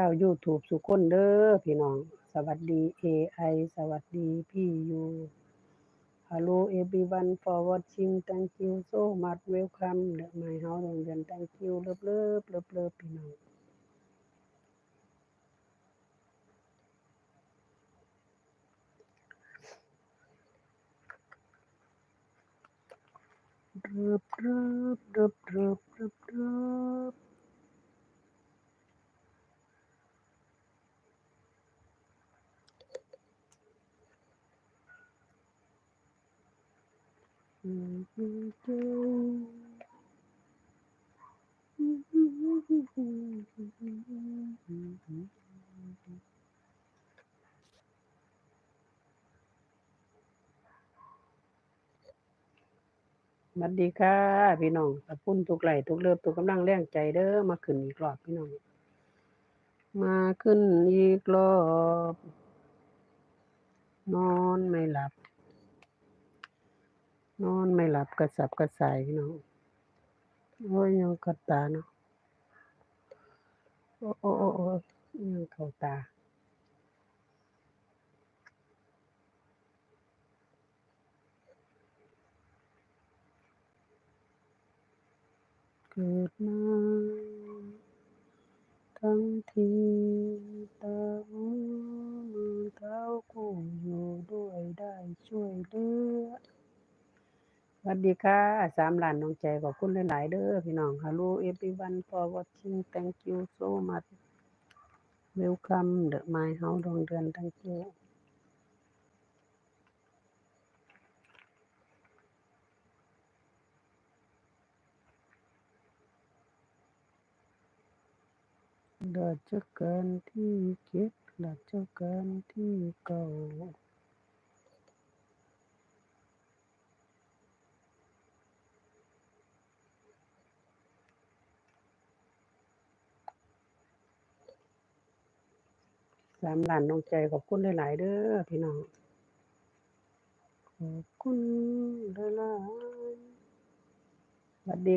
ชาว YouTube ซุคนเด้อพี่น้อง สวัสดี AI สวัสดีพี่ยู Hello everyone for watching thank you so much welcome the my house โรงเรียน thank you เลิฟเลิฟเลิฟเลิฟพี่น้องเริบเริบเริบเริบเริบเริบอืมอืมเจ้า สวัสดีค่ะ พี่น้องขอบคุณทุกไลทุกเลิฟทุกกำลังแรงใจเด้อมาขึ้นอีกรอบพี่น้อง มาขึ้นอีกรอบ นอนไม่หลับ นอนไม่หลับกระสับกระส่ายพี่น้องโอ้ยยังกัดตาเนาะโอ้โอ้โอ้ยังเข้าตาเกิดมาทั้งทีตาหูมือเท้าคู่อยู่ด้วยได้ช่วยเหลือ วัสดีค่ะสามล้านน้องใจขอบคุณหลาย ๆ เด้อพี่น้อง Hello everyone for watching thank you so much welcome the my house โรงเรียน thank you ราชการที่เจ็ดราชการที่เก้า สามล้านน้องใจขอบคุณหลาย ๆ เด้อพี่น้อง ขอบคุณหลายๆสวัสดี